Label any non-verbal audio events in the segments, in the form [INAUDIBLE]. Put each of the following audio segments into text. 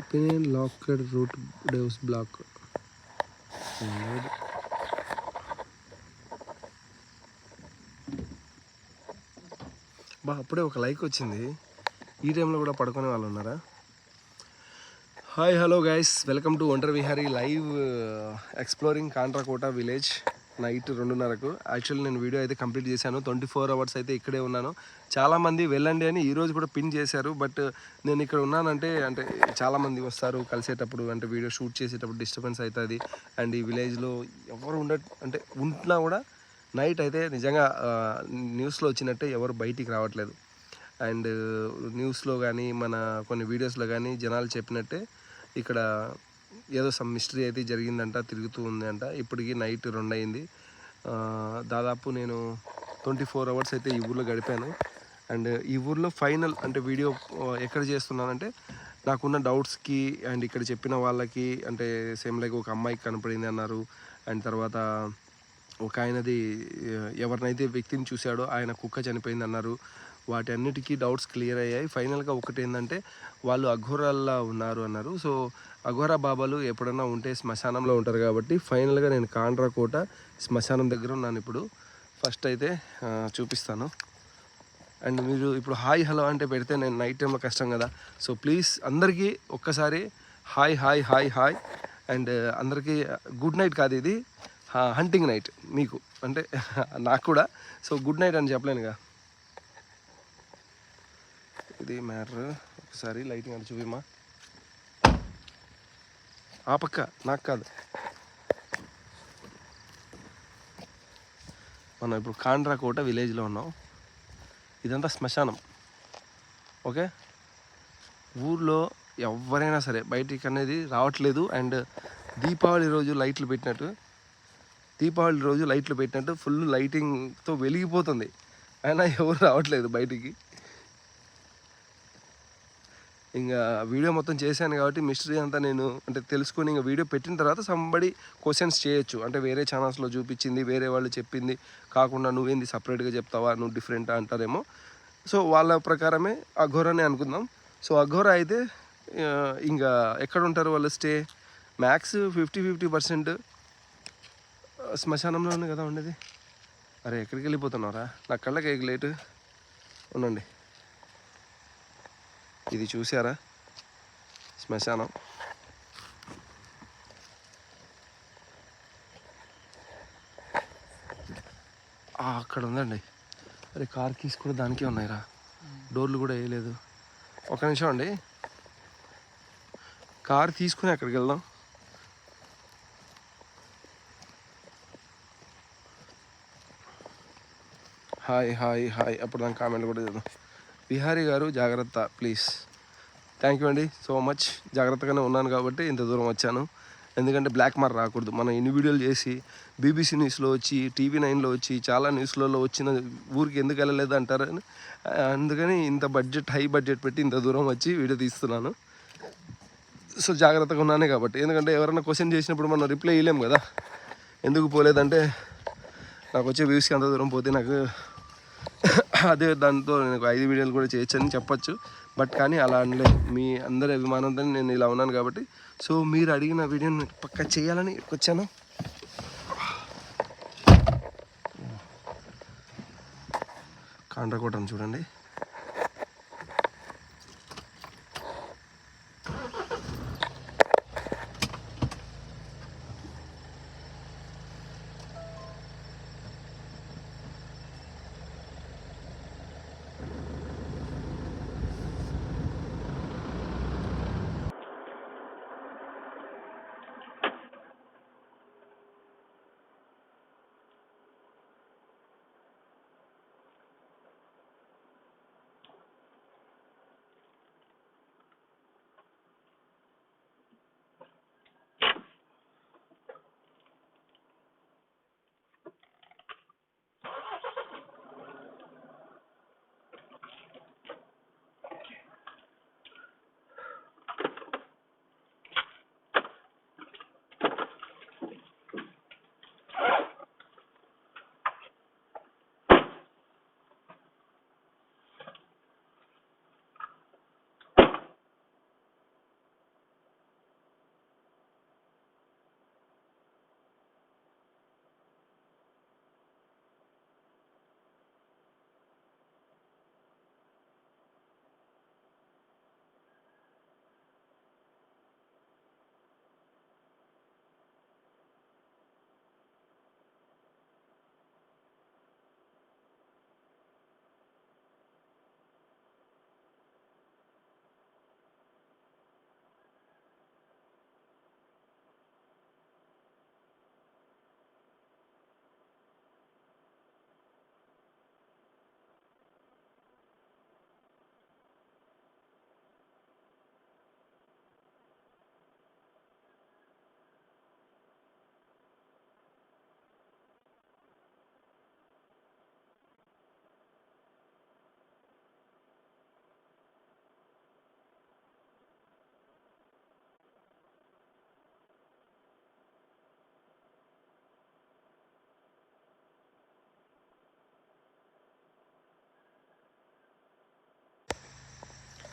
Opinion locked route డేవ్స్ block బా అప్పుడే ఒక లైక్ వచ్చింది. ఈ టైంలో కూడా పడుకునే వాళ్ళు ఉన్నారా? Hi hello guys welcome to Ontari Vihari live exploring Kantakota village night రెండున్నరకు. Actually నేను వీడియో అయితే కంప్లీట్ చేశాను. ట్వంటీ ఫోర్ అవర్స్ అయితే ఇక్కడే ఉన్నాను. చాలామంది వెళ్ళండి అని ఈరోజు కూడా పిన్ చేశారు. బట్ నేను ఇక్కడ ఉన్నానంటే అంటే చాలామంది వస్తారు కలిసేటప్పుడు. అంటే వీడియో షూట్ చేసేటప్పుడు డిస్టర్బెన్స్ అవుతుంది. అండ్ ఈ విలేజ్లో ఎవరు ఉండ అంటే ఉంటున్నా కూడా నైట్ అయితే నిజంగా న్యూస్లో వచ్చినట్టే ఎవరు బయటికి రావట్లేదు. అండ్ న్యూస్లో కానీ మన కొన్ని వీడియోస్లో కానీ జనాలు చెప్పినట్టే ఇక్కడ ఏదో సమ్ మిస్టరీ అయితే జరిగిందంట తిరుగుతూ ఉంది అంట ఇప్పటికీ నైట్ రెండు అయింది దాదాపు నేను ట్వంటీ ఫోర్ అవర్స్ అయితే ఈ ఊర్లో గడిపాను. అండ్ ఈ ఊర్లో ఫైనల్ అంటే వీడియో ఎక్కడ చేస్తున్నానంటే నాకున్న డౌట్స్కి అండ్ ఇక్కడ చెప్పిన వాళ్ళకి అంటే సేమ్ లైక్ ఒక అమ్మాయికి కనపడింది అన్నారు. అండ్ తర్వాత ఒక ఆయనది ఎవరినైతే వ్యక్తిని చూశాడో ఆయన కుక్క చనిపోయింది అన్నారు వాటి అన్నిటికీ డౌట్స్ క్లియర్ అయ్యాయి. ఫైనల్గా ఒకటి ఏంటంటే వాళ్ళు అఘోరాల్లా ఉన్నారు అన్నారు. సో అఘోరా బాబాలు ఎప్పుడన్నా ఉంటే శ్మశానంలో ఉంటారు కాబట్టి ఫైనల్గా నేను కాండ్రా కోట శ్మశానం దగ్గర ఉన్నాను ఇప్పుడు. ఫస్ట్ అయితే చూపిస్తాను. అండ్ మీరు ఇప్పుడు హాయ్ హలో అంటే పెడితే నేను నైట్ టైంలో కష్టం కదా. సో ప్లీజ్ అందరికీ ఒక్కసారి hi hi hi hi. And అందరికీ గుడ్ నైట్ కాదు ఇది. హంటింగ్ నైట్ మీకు. అంటే నాకు కూడా. సో గుడ్ నైట్ అని చెప్పలేనుగా. ఇది మ్యాటర్. ఒకసారి లైటింగ్ అని చూపిమా ఆ పక్క నాకు కాదు. మనం ఇప్పుడు కాండ్రాకోట విలేజ్లో ఉన్నాం. ఇదంతా శ్మశానం. ఓకే? ఊర్లో ఎవరైనా సరే బయటికి అనేది రావట్లేదు. అండ్ దీపావళి రోజు లైట్లు పెట్టినట్టు దీపావళి రోజు లైట్లు పెట్టినట్టు ఫుల్ లైటింగ్తో వెలిగిపోతుంది. అయినా ఎవరు రావట్లేదు బయటికి. ఇంకా వీడియో మొత్తం చేశాను కాబట్టి మిస్టరీ అంతా నేను అంటే తెలుసుకొని ఇంకా వీడియో పెట్టిన తర్వాత సంబడి క్వశ్చన్స్ చేయొచ్చు. అంటే వేరే ఛానల్స్లో చూపించింది వేరే వాళ్ళు చెప్పింది. కాకుండా నువ్వేంది సపరేట్గా చెప్తావా నువ్వు డిఫరెంట్ అంటారేమో. సో వాళ్ళ ప్రకారమే అఘోరానే అనుకుందాం. సో అఘోరా అయితే ఇంకా ఎక్కడ ఉంటారు వాళ్ళు stay max fifty fifty percent శ్మశానంలోనే కదా ఉండేది. అరే ఎక్కడికి వెళ్ళిపోతున్నారా నా కళ్ళకి ఎగ్ లేటు. ఉండండి. ఇది చూసారా? శ్మశానం. అక్కడ ఉందండి. అరే కార్ కీస్ కూడా దానికే ఉన్నాయిరా. డోర్లు కూడా వేయలేదు. ఒక నిమిషం అండి. కార్ తీసుకుని అక్కడికి వెళ్దాం. Hi hi hi. అప్పుడు దాని కామెంట్ కూడా చేద్దాం. విహారీ గారు జాగ్రత్త ప్లీజ్ థ్యాంక్ యూ అండి సో మచ్ జాగ్రత్తగానే ఉన్నాను కాబట్టి ఇంత దూరం వచ్చాను. ఎందుకంటే బ్లాక్ మార్క్ రాకూడదు. మనం ఇన్ని వీడియోలు చేసి బీబీసీ న్యూస్లో వచ్చి టీవీ నైన్లో వచ్చి చాలా న్యూస్లలో వచ్చిన ఊరికి ఎందుకు వెళ్ళలేదు అంటారు? అందుకని ఇంత బడ్జెట్ హై బడ్జెట్ పెట్టి ఇంత దూరం వచ్చి వీడియో తీస్తున్నాను. సో జాగ్రత్తగా ఉన్నానే కాబట్టి. ఎందుకంటే ఎవరైనా క్వశ్చన్ చేసినప్పుడు మనం రిప్లై ఇవ్వలేము కదా. ఎందుకు పోలేదంటే నాకు వచ్చే వ్యూస్కి అంత దూరం పోతే నాకు అదే దాంతో నేను ఐదు వీడియోలు కూడా చేయొచ్చని చెప్పొచ్చు. బట్ కానీ అలా అనలేదు. మీ అందరి అభిమానంతో నేను ఇలా ఉన్నాను కాబట్టి. సో మీరు అడిగిన వీడియోని పక్క చేయాలని వచ్చాను. కాండ్రకోటను చూడండి.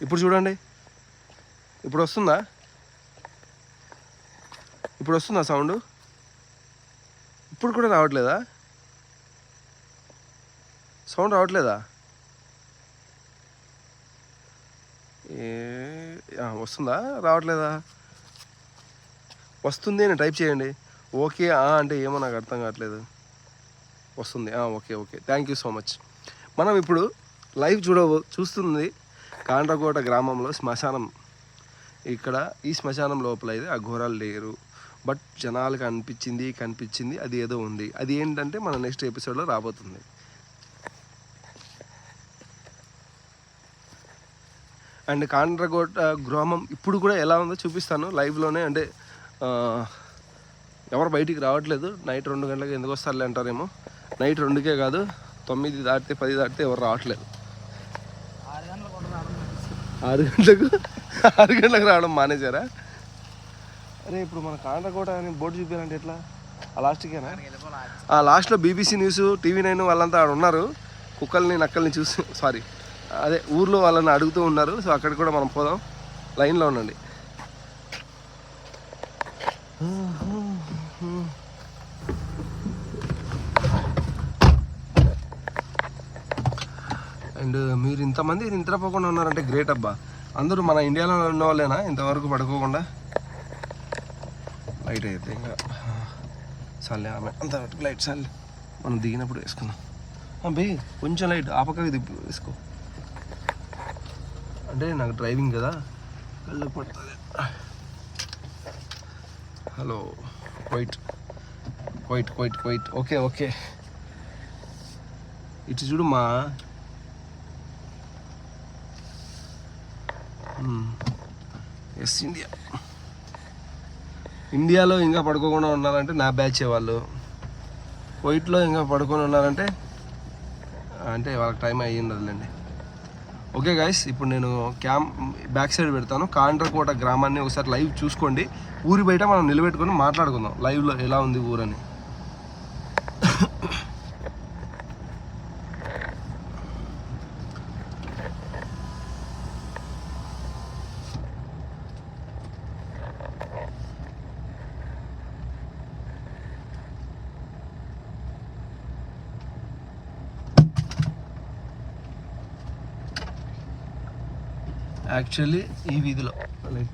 ఇప్పుడు చూడండి. ఇప్పుడు వస్తుందా? ఇప్పుడు వస్తుందా సౌండ్? ఇప్పుడు కూడా రావట్లేదా? సౌండ్ రావట్లేదా? ఏ వస్తుందా? రావట్లేదా? వస్తుంది అని టైప్ చేయండి. ఓకే ఆ అంటే ఏమో నాకు అర్థం కావట్లేదు. వస్తుంది. Okay okay. Thank you so much మనం ఇప్పుడు లైవ్ చూడ చూస్తుంది కాండ్రకోట గ్రామంలో శ్మశానం. ఇక్కడ ఈ శ్మశానం లోపల అయితే ఆ ఘోరాలు లేరు. బట్ జనాలకు అనిపించింది కనిపించింది అది ఏదో ఉంది. అది ఏంటంటే మన నెక్స్ట్ ఎపిసోడ్లో రాబోతుంది. అండ్ కాండ్రకోట గ్రామం ఇప్పుడు కూడా ఎలా ఉందో చూపిస్తాను. లైవ్లోనే అంటే ఎవరు బయటికి రావట్లేదు. నైట్ రెండు గంటలకు ఎందుకు వస్తారులే అంటారేమో. నైట్ రెండుకే కాదు తొమ్మిది దాటితే పది దాటితే ఎవరు రావట్లేదు. ఆరు గంటలకు ఆరు గంటలకు రావడం మానేశారా? అరే ఇప్పుడు మన కాండకోట అని బోర్డు చూపించాలంటే ఎట్లా? ఆ లాస్ట్కేనా? ఆ లాస్ట్లో బీబీసీ న్యూస్ టీవీ నైన్ వాళ్ళంతా ఆడ ఉన్నారు. కుక్కల్ని నక్కల్ని చూసి సారీ అదే ఊర్లో వాళ్ళని అడుగుతూ ఉన్నారు. సో అక్కడికి కూడా మనం పోదాం. లైన్లో ఉండండి. అండ్ మీరు ఇంతమంది నిద్రపోకుండా ఉన్నారంటే గ్రేట్ అబ్బా. అందరూ మన ఇండియాలో ఉన్న వాళ్ళేనా ఇంతవరకు పడుకోకుండా? లైట్ అయితే ఇంకా. చాలే ఆమె. అంత లైట్ చాలే. మనం దిగినప్పుడు వేసుకుందాం. బే కొంచెం లైట్ ఆ పక్కకి తిప్పి వేసుకో. అంటే నాకు డ్రైవింగ్ కదా. కళ్ళకు పడుతుంది hello white white white white okay okay ఇటు చూడు మా ఎస్ ఇండియా ఇండియాలో ఇంకా పడుకోకుండా ఉన్నారంటే నా బ్యాచ్ వాళ్ళు. వైట్లో ఇంకా పడుకొని ఉన్నారంటే అంటే వాళ్ళకి టైం అయ్యి ఉండదులేండి ఓకే గాయస్ ఇప్పుడు నేను క్యాంప్ బ్యాక్ సైడ్ పెడతాను. కాండ్రకోట గ్రామాన్ని ఒకసారి లైవ్ చూసుకోండి. ఊరి బయట మనం నిలబెట్టుకొని మాట్లాడుకుందాం. లైవ్లో ఎలా ఉంది ఊరని. యాక్చువల్లీ ఈ వీధిలో. లైక్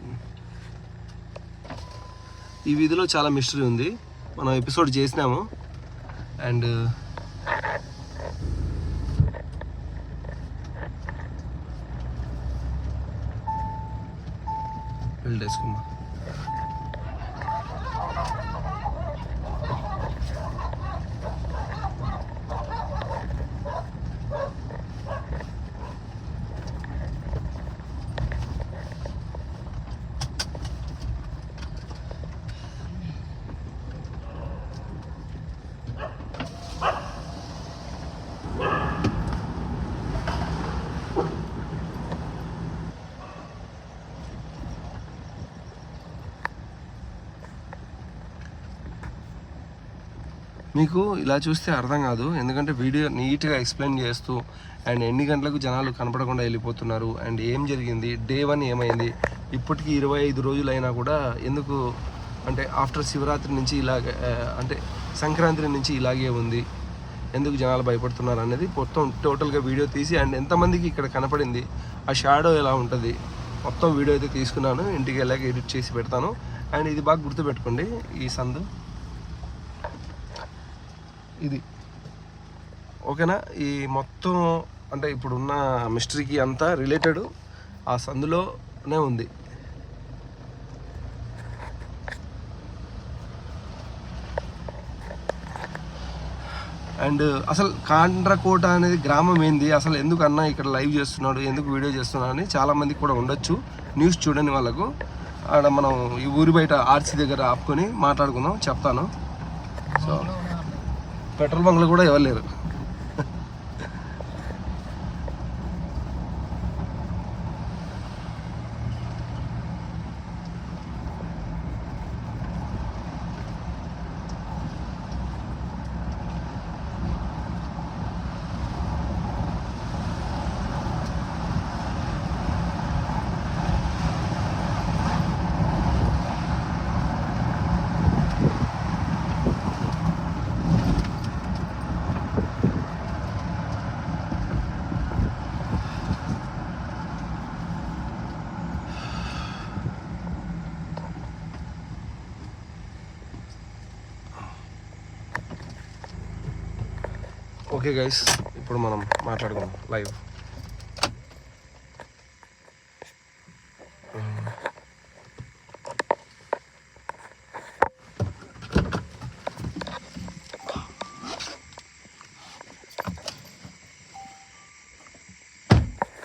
ఈ వీధిలో చాలా మిస్టరీ ఉంది. మనం ఎపిసోడ్ చేసినాము. అండ్ వెళ్ళేసుకుందాం మీకు ఇలా చూస్తే అర్థం కాదు. ఎందుకంటే వీడియో నీట్గా ఎక్స్ప్లెయిన్ చేస్తూ అండ్ ఎన్ని గంటలకు జనాలు కనపడకుండా వెళ్ళిపోతున్నారు అండ్ ఏం జరిగింది డే వన్ ఏమైంది ఇప్పటికి ఇరవై ఐదు రోజులు అయినా కూడా ఎందుకు అంటే ఆఫ్టర్ శివరాత్రి నుంచి ఇలాగే అంటే సంక్రాంతి నుంచి ఇలాగే ఉంది ఎందుకు జనాలు భయపడుతున్నారు అనేది మొత్తం టోటల్గా వీడియో తీసి అండ్ ఎంతమందికి ఇక్కడ కనపడింది ఆ షాడో ఎలా ఉంటుంది మొత్తం వీడియో అయితే తీసుకున్నాను ఇంటికి వెళ్ళాక ఎడిట్ చేసి పెడతాను అండ్ ఇది బాగా గుర్తుపెట్టుకోండి ఈ సందు. ఇది. ఓకేనా? ఈ మొత్తం అంటే ఇప్పుడున్న మిస్టరీకి అంతా రిలేటెడ్ ఆ సందులోనే ఉంది. అండ్ అసలు కాండ్రకోట అనేది గ్రామం ఏంది? అసలు ఎందుకు అన్న ఇక్కడ లైవ్ చేస్తున్నాడు? ఎందుకు వీడియో చేస్తున్నాడు? అని చాలామందికి కూడా ఉండొచ్చు. న్యూస్ చూడని వాళ్ళకు. ఆడ మనం ఈ ఊరి బయట ఆర్సీ దగ్గర ఆపుకొని మాట్లాడుకుందాం చెప్తాను. సో పెట్రోల్ బంక్లు కూడా ఎవరు లేరు ఓకే గైస్ ఇప్పుడు మనం మాట్లాడుకుందాం. లైవ్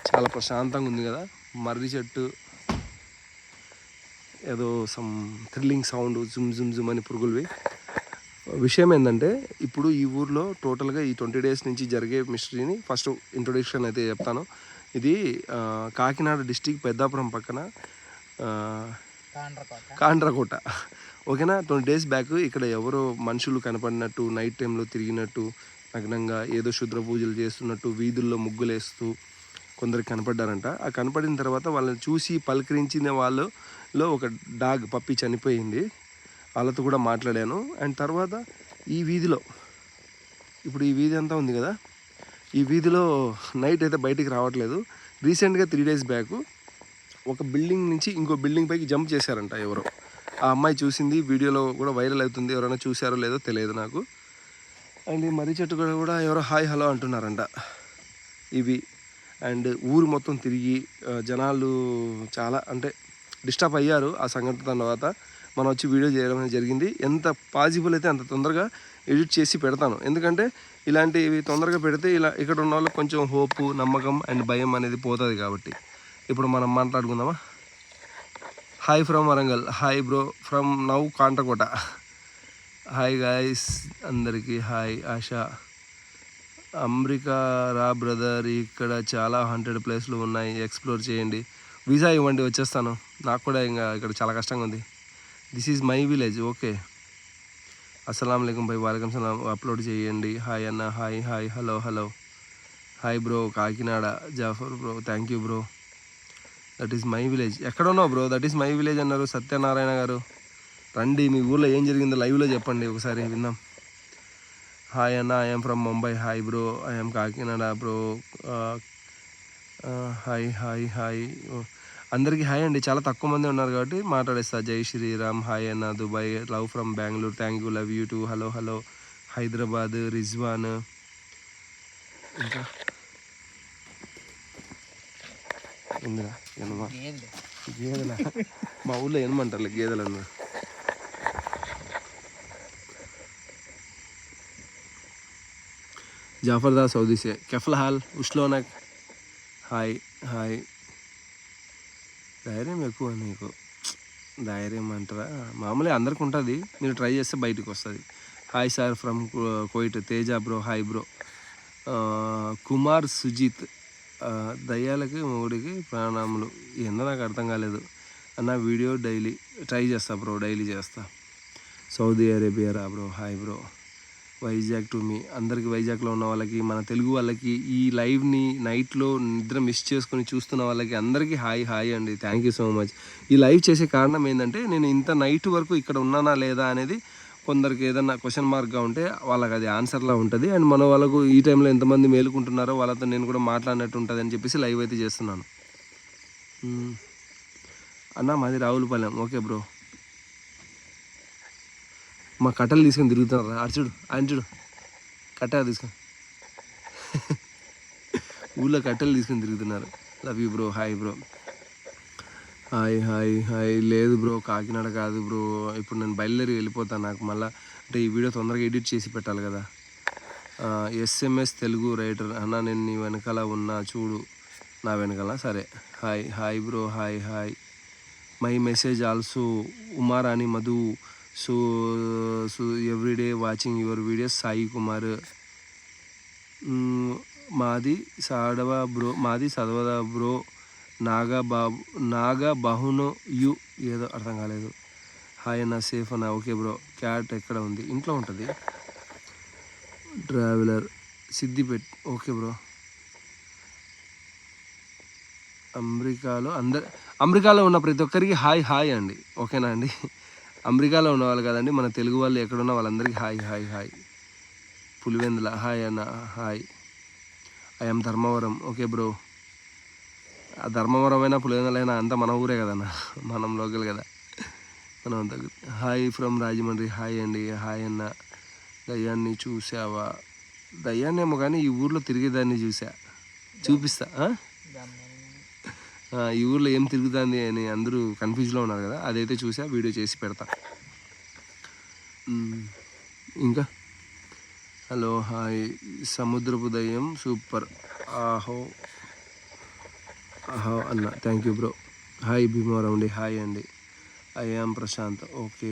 చాలా ప్రశాంతంగా ఉంది కదా. మర్రి చెట్టు. ఏదో సమ్ థ్రిల్లింగ్ సౌండ్ జుమ్ జుమ్ జుమ్ అని పురుగులవి విషయం ఏంటంటే ఇప్పుడు ఈ ఊర్లో టోటల్గా ఈ ట్వంటీ డేస్ నుంచి జరిగే మిస్టరీని ఫస్ట్ ఇంట్రొడక్షన్ అయితే చెప్తాను. ఇది కాకినాడ డిస్టిక్ పెద్దాపురం పక్కన కాండ్రకోట. ఓకేనా? ట్వంటీ డేస్ బ్యాక్ ఇక్కడ ఎవరో మనుషులు కనపడినట్టు నైట్ టైంలో తిరిగినట్టు నగ్నంగా ఏదో శుద్ర పూజలు చేస్తున్నట్టు వీధుల్లో ముగ్గులేస్తూ కొందరు కనపడ్డారంట. ఆ కనపడిన తర్వాత వాళ్ళని చూసి పలకరించిన వాళ్ళలో ఒక డాగ్ పప్పి చనిపోయింది. వాళ్ళతో కూడా మాట్లాడాను. అండ్ తర్వాత ఈ వీధిలో ఇప్పుడు ఈ వీధి అంతా ఉంది కదా ఈ వీధిలో నైట్ అయితే బయటికి రావట్లేదు. రీసెంట్గా త్రీ డేస్ బ్యాక్ ఒక బిల్డింగ్ నుంచి ఇంకో బిల్డింగ్ పైకి జంప్ చేశారంట ఎవరో. ఆ అమ్మాయి చూసింది వీడియోలో కూడా వైరల్ అవుతుంది ఎవరైనా చూశారో లేదో తెలియదు నాకు. అండ్ ఈ మర్రి చెట్టు కూడా కూడా ఎవరో హాయ్ హలో అంటున్నారంట. ఇవి. అండ్ ఊరు మొత్తం తిరిగి జనాలు చాలా అంటే డిస్టర్బ్ అయ్యారు ఆ సంఘటన తర్వాత. మనం వచ్చి వీడియో చేయడం అనేది జరిగింది. ఎంత పాజిబుల్ అయితే అంత తొందరగా ఎడిట్ చేసి పెడతాను. ఎందుకంటే ఇలాంటివి తొందరగా పెడితే ఇలా ఇక్కడ ఉన్న వాళ్ళకి కొంచెం హోపు నమ్మకం అండ్ భయం అనేది పోతుంది కాబట్టి. ఇప్పుడు మనం మాట్లాడుకుందామా? Hi from Warangal. Hi bro from now Kantakota. Hi guys అందరికీ హాయ్ ఆశా. అమెరికా రా బ్రదర్ ఇక్కడ చాలా హండ్రెడ్ ప్లేస్లు ఉన్నాయి. ఎక్స్ప్లోర్ చేయండి. వీసా ఇవ్వండి వచ్చేస్తాను. నాకు కూడా ఇంకా ఇక్కడ చాలా కష్టంగా ఉంది. This is my village okay అస్సలం అయికం భయ్ వాలకం సలాం అప్లోడ్ చేయండి. హాయ్ అన్న hi hi hello hello hi bro Kakinada Jafar bro thank you bro that is my village ఎక్కడ ఉన్నావు bro that is my village అన్నారు సత్యనారాయణ గారు. రండి మీ ఊర్లో ఏం జరిగిందో లైవ్లో చెప్పండి. ఒకసారి విందాం హాయ్ అన్న I'm from Mumbai hi bro I'm Kakinada bro hi hi hi అందరికీ హాయ్ అండి. చాలా తక్కువ మంది ఉన్నారు కాబట్టి మాట్లాడేస్తా. జై శ్రీరామ్. హాయ్ అన్న. Dubai love from Bengaluru. Thank you. Love you too. Hello hello. Hyderabad Rizwan. ఇంకా? గేదెల. మా ఊళ్ళో ఏమంటారు గేదెలన్నా. జాఫర్దా సౌదీసే. కెఫల్ హాల్ ఉష్లోనక్ హాయ్ హాయ్. ధైర్యం ఎక్కువ నీకు. ధైర్యం అంటారా? మామూలుగా అందరికి ఉంటుంది. మీరు ట్రై చేస్తే బయటకు వస్తుంది. Hi sir from Kuwait. Teja bro hi bro. Kumar Sujith. దయ్యాలకి మూడికి ప్రాణాములు. ఏందో నాకు అర్థం కాలేదు. అన్న వీడియో డైలీ ట్రై చేస్తా బ్రో డైలీ చేస్తా. సౌదీ అరేబియా రా bro hi bro. Vizag to me. అందరికీ వైజాగ్లో ఉన్న వాళ్ళకి మన తెలుగు వాళ్ళకి ఈ లైవ్ని నైట్లో నిద్ర మిస్ చేసుకొని చూస్తున్న వాళ్ళకి అందరికీ హాయ్ హాయ్ అండి. థ్యాంక్ యూ సో మచ్ ఈ లైవ్ చేసే కారణం ఏంటంటే నేను ఇంత నైట్ వరకు ఇక్కడ ఉన్నానా లేదా అనేది కొందరికి ఏదన్నా క్వశ్చన్ మార్క్గా ఉంటే వాళ్ళకి అది ఆన్సర్లా ఉంటుంది. అండ్ మన వాళ్ళకు ఈ టైంలో ఎంతమంది మేలుకుంటున్నారో వాళ్ళతో నేను కూడా మాట్లాడినట్టు ఉంటుంది అని చెప్పేసి లైవ్ అయితే చేస్తున్నాను. అన్న మాది రావులపాలెం. ఓకే బ్రో మా కట్టెలు తీసుకొని తిరుగుతున్నారు ఆడు చూడు ఆయన చూడు. కట్టెలు తీసుకొని. [LAUGHS] ఊళ్ళో కట్టెలు తీసుకొని తిరుగుతున్నారు. Love you bro hi bro hi hi hi లేదు బ్రో కాకినాడ కాదు బ్రో ఇప్పుడు నేను బయలుదేరి వెళ్ళిపోతాను నాకు మళ్ళీ. అంటే ఈ వీడియో తొందరగా ఎడిట్ చేసి పెట్టాలి కదా. ఎస్ఎంఎస్ తెలుగు రైటర్ అన్న నేను నీ వెనకాల ఉన్నా చూడు. నా వెనకాల సరే. Hi hi bro hi hi my message also Umarani Madhu. So so everyday watching your videos Sai Kumar మాది సాడవ బ్రో మాది సదవద బ్రో నాగా బాబు నాగా బహును యు ఏదో అర్థం కాలేదు. హాయ్ అన్న సేఫ్ అన్న ఓకే బ్రో క్యాట్ ఎక్కడ ఉంది? ఇంట్లో ఉంటుంది. ట్రావెలర్ సిద్దిపేట్ ఓకే బ్రో అమెరికాలో అందరు అమెరికాలో ఉన్న ప్రతి ఒక్కరికి హాయ్ హాయ్ అండి. ఓకేనా అండి? అమెరికాలో ఉన్నవాళ్ళు కదండి మన తెలుగు వాళ్ళు ఎక్కడున్న వాళ్ళందరికీ hi hi hi. Pulivendula hi అన్న hi. I'm Dharmavaram. Okay bro ఆ ధర్మవరం అయినా పులివెందులైనా అంతా మన ఊరే కదన్న. మనం లోకల్ కదా. మనం హాయ్ ఫ్రమ్ రాజమండ్రి హాయ్ అండి హాయ్ అన్న. దయ్యాన్ని చూసావా దయ్యాన్నేమో కానీ ఈ ఊర్లో తిరిగేదాన్ని చూసా చూపిస్తా ఈ ఊర్లో ఏం తిరుగుతుంది అని అందరూ కన్ఫ్యూజ్లో ఉన్నారు కదా అదైతే చూసా వీడియో చేసి పెడతా. ఇంకా? Hello hi. సముద్రపు దయ్యం సూపర్. ఆహో. ఆహో అన్న thank you bro hi Bhimavaram అండి హాయ్ అండి I am Prashant okay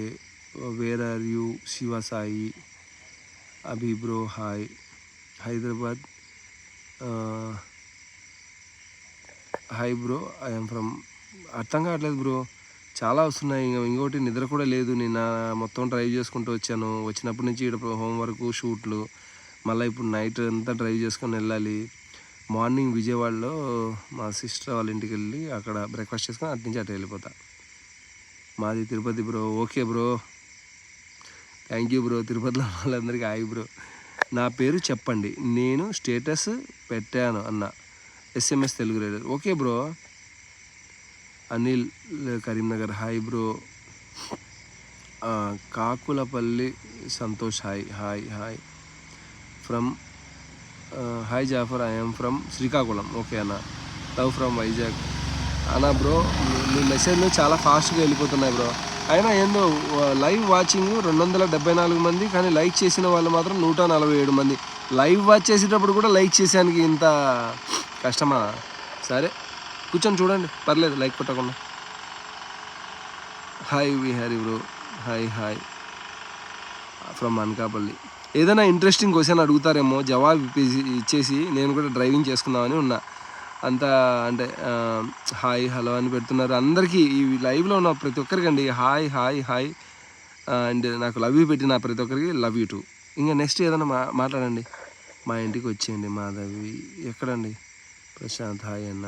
where are you Siva Sai Abhi bro hi Hyderabad hi bro I'm from అర్థం కావట్లేదు బ్రో చాలా వస్తున్నాయి. ఇంకా ఇంకోటి నిద్ర కూడా లేదు. నిన్న మొత్తం డ్రైవ్ చేసుకుంటూ వచ్చాను. వచ్చినప్పటి నుంచి ఇక్కడ హోంవర్క్ షూట్లు మళ్ళీ ఇప్పుడు నైట్ అంతా డ్రైవ్ చేసుకొని వెళ్ళాలి. మార్నింగ్ విజయవాడలో మా సిస్టర్ వాళ్ళ ఇంటికి వెళ్ళి అక్కడ బ్రేక్ఫాస్ట్ చేసుకొని అటు నుంచి అటు వెళ్ళిపోతా. మాది Tirupati bro okay bro thank you bro తిరుపతిలో వాళ్ళందరికీ హాయ్ బ్రో నా పేరు చెప్పండి. నేను స్టేటస్ పెట్టాను అన్న. SMS Telugu rider okay bro Anil Karimnagar hi bro Kakulapalli Santosh hi hi hi from hi Jafar I'm from Srikakulam okay అన్న love from Vizag అన్న బ్రో మీ- మీ మెసేజ్లు చాలా ఫాస్ట్గా వెళ్ళిపోతున్నాయి బ్రో అయినా ఏందో లైవ్ వాచింగ్ రెండు వందల డెబ్బై నాలుగు మంది కానీ లైక్ చేసిన వాళ్ళు మాత్రం నూట నలభై ఏడు మంది. లైవ్ వాచ్ చేసేటప్పుడు కూడా లైక్ చేసానికి ఇంత కష్టమా? సరే కూర్చొని చూడండి. పర్లేదు లైక్ కొట్టకుండా hi Vihari bro. Hi hi. From Anakapalli. ఏదైనా ఇంట్రెస్టింగ్ క్వశ్చన్ అడుగుతారేమో జవాబు ఇచ్చేసి నేను కూడా డ్రైవింగ్ చేసుకుందామని ఉన్నా. అంతా అంటే హాయ్ హలో అని పెడుతున్నారు. అందరికీ ఈ లైవ్లో ఉన్న ప్రతి ఒక్కరికి అండి హాయ్ హాయ్ హాయ్. అండ్ నాకు లవ్ యూ పెట్టిన ప్రతి ఒక్కరికి లవ్ యూ టూ. ఇంకా నెక్స్ట్ ఏదైనా మా మాట్లాడండి. మా ఇంటికి వచ్చేయండి మాధవి. ఎక్కడండి? ప్రశాంత్ హాయ్ అన్న.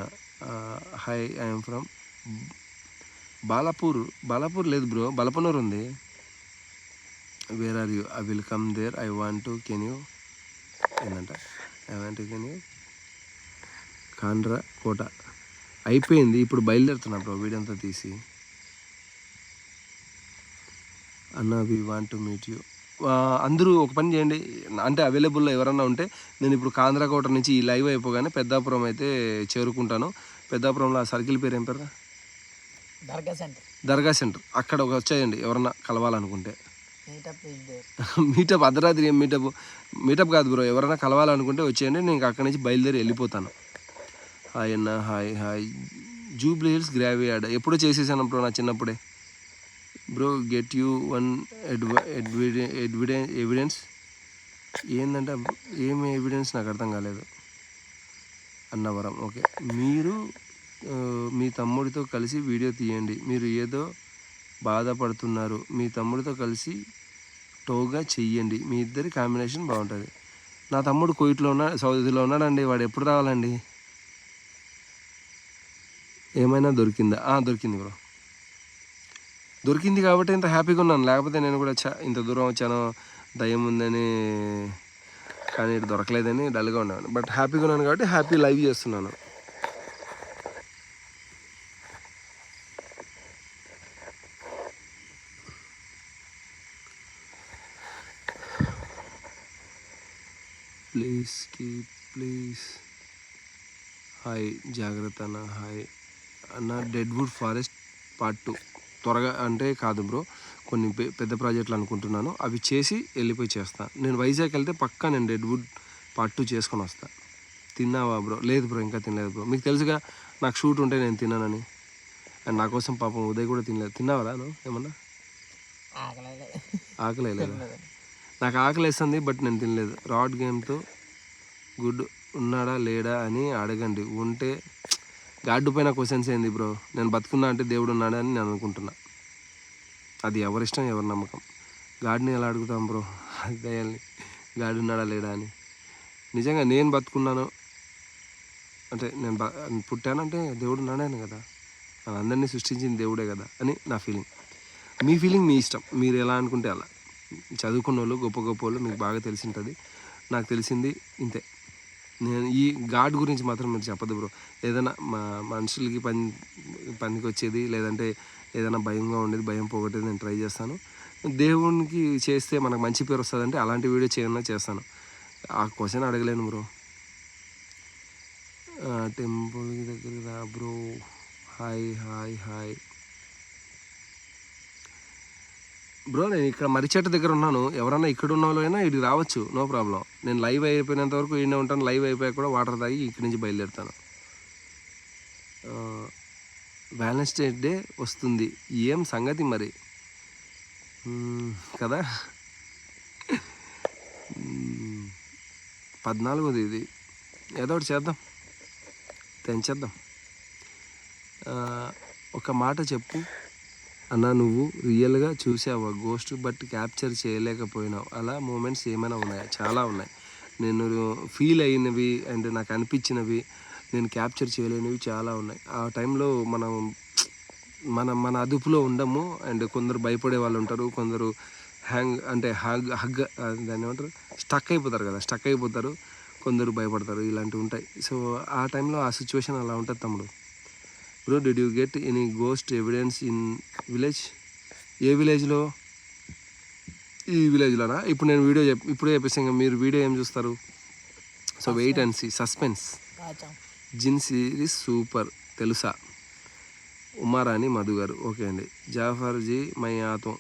Hi I'm from Balapur. Balapur లేదు బ్రో బలపనూర్ ఉంది. Where are you I will come there I want to can you ఏంటంట I want can you Kandra Kota. అయిపోయింది ఇప్పుడు బయలుదేరుతున్నా బ్రో వీడంతా తీసి. అన్న we want to meet you అందరూ ఒక పని చేయండి. అంటే అవైలబుల్లో ఎవరన్నా ఉంటే నేను ఇప్పుడు కాంద్రాకోట నుంచి ఈ లైవ్ అయిపోగానే పెద్దాపురం అయితే చేరుకుంటాను. పెద్దాపురంలో ఆ సర్కిల్ పేరు ఏం పేరు దర్గా సెంటర్. దర్గా సెంటర్. అక్కడ ఒక వచ్చేయండి ఎవరన్నా కలవాలనుకుంటే. మీటప్ [LAUGHS] అర్ధరాత్రి ఏం మీటప్? మీటప్ కాదు బ్రో ఎవరైనా కలవాలనుకుంటే వచ్చేయండి నేను అక్కడి నుంచి బయలుదేరి వెళ్ళిపోతాను. హాయ్ అన్న హాయ్ హాయ్. జూబ్లీ హిల్స్ గ్రావీ యాడ్ ఎప్పుడో చేసేసాను బ్రో నా చిన్నప్పుడే. బ్రో గెట్ యూ వన్ ఎడ్విడె ఎవిడెన్స్ ఏంటంటే ఏమి ఎవిడెన్స్ నాకు అర్థం కాలేదు. అన్నవరం ఓకే. మీరు మీ తమ్ముడితో కలిసి వీడియో తీయండి. మీరు ఏదో బాధపడుతున్నారు. మీ తమ్ముడితో కలిసి టోగా చెయ్యండి. మీ ఇద్దరి కాంబినేషన్ బాగుంటుంది. నా తమ్ముడు కోయిట్లో ఉన్నా సౌదీలో ఉన్నాడండి. వాడు ఎప్పుడు రావాలండి? ఏమైనా దొరికిందా? దొరికింది బ్రో. దొరికింది కాబట్టి ఇంత హ్యాపీగా ఉన్నాను. లేకపోతే నేను కూడా చా ఇంత దూరం వచ్చాను దయ్యం ఉందని కానీ ఇటు దొరకలేదని డల్గా ఉన్నాను బట్ హ్యాపీగా ఉన్నాను కాబట్టి హ్యాపీ లైవ్ చేస్తున్నాను. Please keep please. హాయ్ జాగ్రత్త అన్న హాయ్. అన్న డెడ్వుడ్ ఫారెస్ట్ పార్ట్ టూ. త్వరగా అంటే కాదు బ్రో కొన్ని పెద్ద ప్రాజెక్టులు అనుకుంటున్నాను. అవి చేసి వెళ్ళిపోయి చేస్తాను నేను వైజాగ్ వెళ్తే పక్కా నేను డెడ్వుడ్ పార్ట్ టూ చేసుకొని వస్తాను తిన్నావా బ్రో? లేదు బ్రో ఇంకా తినలేదు బ్రో. మీకు తెలుసుగా నాకు షూట్ ఉంటే నేను తిన్నానని. అండ్ నా కోసం పాపం ఉదయ్ కూడా తినలేదు. తిన్నావా నువ్వు ఏమన్నా? ఆకలేదు. ఆకలి లేదా నాకు ఆకలి వేస్తుంది బట్ నేను తినలేదు. రాడ్ గేమ్తో గుడ్ ఉన్నాడా లేడా అని అడగండి. ఉంటే గాడ్డు పైన క్వశ్చన్స్ ఏంది బ్రో? నేను బతుకున్నా అంటే దేవుడు ఉన్నాడా అని నేను అనుకుంటున్నా. అది ఎవరిష్టం ఎవరి నమ్మకం? గాడిని ఎలా అడుగుతాం బ్రో? దయాల్ని. గాడి ఉన్నాడా లేడా అని. నిజంగా నేను బతుకున్నాను. అంటే నేను బ పుట్టానంటే దేవుడు ఉన్నాడాను కదా? నన్ను అందరినీ సృష్టించిన దేవుడే కదా అని నా ఫీలింగ్. మీ ఫీలింగ్ మీ ఇష్టం. మీరు ఎలా అనుకుంటే అలా. చదువుకున్న వాళ్ళు గొప్ప గొప్ప వాళ్ళు మీకు బాగా తెలిసి ఉంటుంది. నాకు తెలిసింది ఇంతే. నేను ఈ గాడ్ గురించి మాత్రం మీరు చెప్పదు బ్రో. ఏదైనా మా మనుషులకి పని పనికి వచ్చేది లేదంటే ఏదైనా భయంగా ఉండేది భయం పోగొట్టేది నేను ట్రై చేస్తాను. దేవునికి చేస్తే మనకు మంచి పేరు వస్తుందంటే అలాంటి వీడియో చేయన్నా చేస్తాను. ఆ క్వశ్చన్ అడగలేను బ్రో. టెంపుల్ దగ్గర రా bro. Hi hi hi. Bro నేను ఇక్కడ మరిచెట్టు దగ్గర ఉన్నాను. ఎవరన్నా ఇక్కడ ఉన్న వాళ్ళైనా ఇటు రావచ్చు. నో ప్రాబ్లం నేను లైవ్ అయిపోయినంత వరకు ఈయన ఉంటాను. లైవ్ అయిపోయాక కూడా వాటర్ తాగి ఇక్కడి నుంచి బయలుదేరుతాను. బ్యాలెన్స్ డే డే వస్తుంది. ఏం సంగతి మరి? కదా? మ్మ్, పద్నాలుగోది ఇది. ఏదో ఒకటి చేద్దాం. తెంచేద్దాం. ఒక మాట చెప్పు. అన్న నువ్వు రియల్గా చూసావా? గోస్ట్ బట్ క్యాప్చర్ చేయలేకపోయినావు. అలా మూమెంట్స్ ఏమైనా ఉన్నాయా? చాలా ఉన్నాయి. నేను ఫీల్ అయినవి అండ్ నాకు అనిపించినవి నేను క్యాప్చర్ చేయలేనివి చాలా ఉన్నాయి. ఆ టైంలో మనం మన మన అదుపులో ఉండము అండ్ కొందరు భయపడే వాళ్ళు ఉంటారు. కొందరు హ్యాంగ్ అంటే హగ్ హగ్ దాన్ని ఏమంటారు? స్టక్ అయిపోతారు కదా స్టక్ అయిపోతారు. కొందరు భయపడతారు. ఇలాంటివి ఉంటాయి. సో ఆ టైంలో ఆ సిచ్యువేషన్ అలా ఉంటుంది తమ్ముడు. Bro did you get any ghost evidence in village ఏ విలేజ్లో ఈ విలేజ్లోనా ఇప్పుడు నేను వీడియో చెప్ ఇప్పుడే చెప్పేసి ఇంకా మీరు వీడియో ఏం చూస్తారు? So wait and see suspense gin series super తెలుసా? ఉమారాణి మధు గారు ఓకే అండి. జాఫర్ జీ మై ఆతం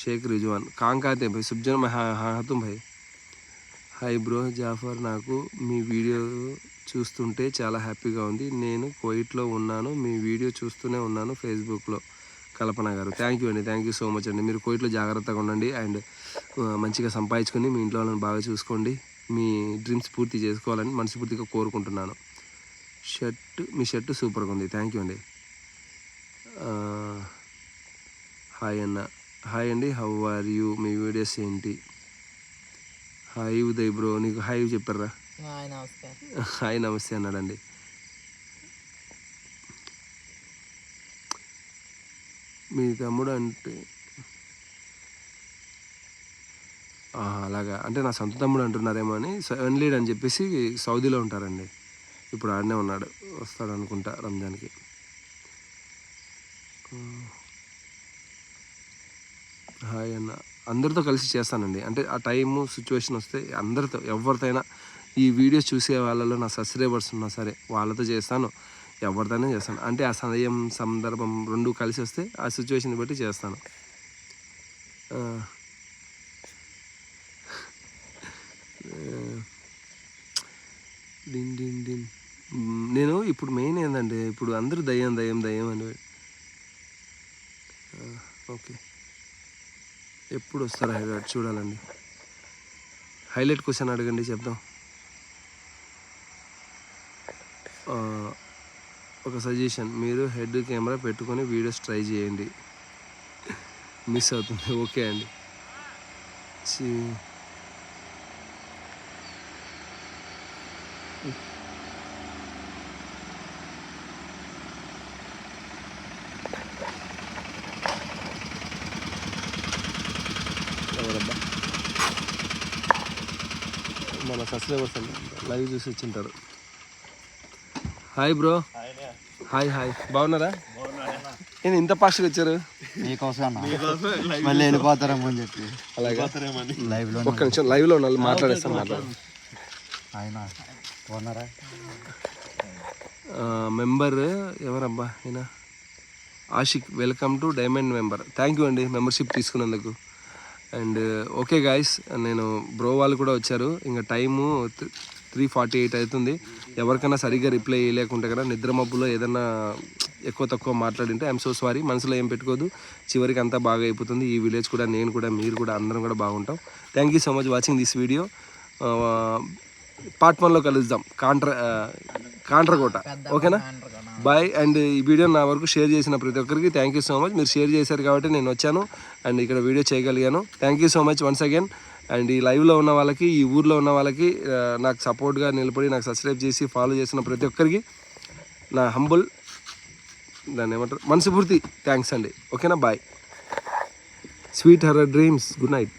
షేక్ రిజ్వాన్ కాంకాతే భాయ్ సుబ్జన్ మై హాతుం భాయ్ హాయ్ బ్రో జాఫర్ నాకు మీ వీడియో చూస్తుంటే చాలా హ్యాపీగా ఉంది. నేను కోయిట్లో ఉన్నాను. మీ వీడియో చూస్తూనే ఉన్నాను ఫేస్బుక్లో కల్పన గారు థ్యాంక్ యూ అండి. థ్యాంక్ యూ సో మచ్ అండి. మీరు కోయిట్లో జాగ్రత్తగా ఉండండి అండ్ మంచిగా సంపాదించుకొని మీ ఇంట్లో వాళ్ళని బాగా చూసుకోండి. మీ డ్రీమ్స్ పూర్తి చేసుకోవాలని మనస్ఫూర్తిగా కోరుకుంటున్నాను. షర్ట్ మీ షర్ట్ సూపర్గా ఉంది. థ్యాంక్ యూ అండి. హాయ్ అన్న. హాయ్ అండి. హౌ ఆర్ యూ మీ వీడియోస్ ఏంటి? హాయ్ ఉదయ్ బ్రో నీకు హాయ్ చెప్పారా హాయ్ నమస్తే. అన్నాడండి. మీ తమ్ముడు అంటే అలాగా. అంటే నా సొంత తమ్ముడు అంటున్నారేమో అని సెవెన్ లీడ్ అని చెప్పేసి సౌదీలో ఉంటారండి. ఇప్పుడు ఆడనే ఉన్నాడు వస్తాడు అనుకుంటా రంజాన్కి. హాయ్ అన్న. అందరితో కలిసి చేస్తానండి. అంటే ఆ టైము సిచ్యువేషన్ వస్తే అందరితో ఎవరితోనైనా ఈ వీడియోస్ చూసే వాళ్ళలో నా సబ్స్క్రైబర్స్ ఉన్నా సరే వాళ్ళతో చేస్తాను ఎవరితోనే చేస్తాను. అంటే ఆ సమయం సందర్భం రెండు కలిసి వస్తే ఆ సిచ్యువేషన్ బట్టి చేస్తాను. డిన్ డిన్ డిన్ నేను ఇప్పుడు మెయిన్ ఏంటంటే ఇప్పుడు అందరూ దయ్యం దయ్యం దయ్యం అని. ఓకే. ఎప్పుడు వస్తారు హైలైట్ చూడాలండి. హైలైట్ క్వశ్చన్ అడగండి చెప్దాం. ఒక సజెషన్ మీరు హెడ్ కెమెరా పెట్టుకొని వీడియోస్ ట్రై చేయండి. మిస్ అవుతుంది ఓకే అండి. చి ఎవరబ్బా మన సబ్స్క్రైబర్స్ లైవ్ చూసి వచ్చింటారు హాయ్ బ్రో. Hi hi. బాగున్నారా? నేను ఇంత ఫాస్ట్గా వచ్చారు? మీకోసం మళ్ళీ వెళ్ళిపోతారేమో అని చెప్పి. అలాగా? లైవ్లో ఒక్క నిమిషం లైవ్లో ఉండాలి మాట్లాడేస్తాను మాట్లాడు ఆయన ఉన్నారా మెంబర్ ఎవరబ్బా ఈయన? Ashiq welcome to diamond member. Thank you అండి మెంబర్షిప్ తీసుకున్నందుకు. అండ్ ఓకే గాయస్ నేను బ్రో వాళ్ళు కూడా వచ్చారు. ఇంకా టైము త్రీ ఫార్టీ ఎయిట్ అవుతుంది. ఎవరికైనా సరిగ్గా రిప్లై చేయలేకుంటే కదా నిద్ర మబ్బులో ఏదైనా ఎక్కువ తక్కువ మాట్లాడింటే ఐఎమ్ సో సారీ మనసులో ఏం పెట్టుకోదు చివరికి అంతా బాగా అయిపోతుంది. ఈ విలేజ్ కూడా నేను కూడా మీరు కూడా అందరం కూడా బాగుంటాం. Thank you so much watching this video part వన్లో కలుద్దాం. కాంట్ర కాంట్రకోట ఓకేనా? బాయ్. అండ్ ఈ వీడియో నా వరకు షేర్ చేసిన ప్రతి ఒక్కరికి థ్యాంక్ యూ సో మచ్ మీరు షేర్ చేశారు కాబట్టి నేను వచ్చాను. అండ్ ఇక్కడ వీడియో చేయగలిగాను. Thank you so much once again and ఈ లైవ్లో ఉన్న వాళ్ళకి ఈ ఊర్లో ఉన్న వాళ్ళకి నాకు సపోర్ట్గా నిలబడి నాకు సబ్స్క్రైబ్ చేసి ఫాలో చేసిన ప్రతి ఒక్కరికి నా హంబుల్ దాన్ని ఏమంటారు? మనస్ఫూర్తి. థ్యాంక్స్ అండి. ఓకేనా? Bye. Sweet her dreams good night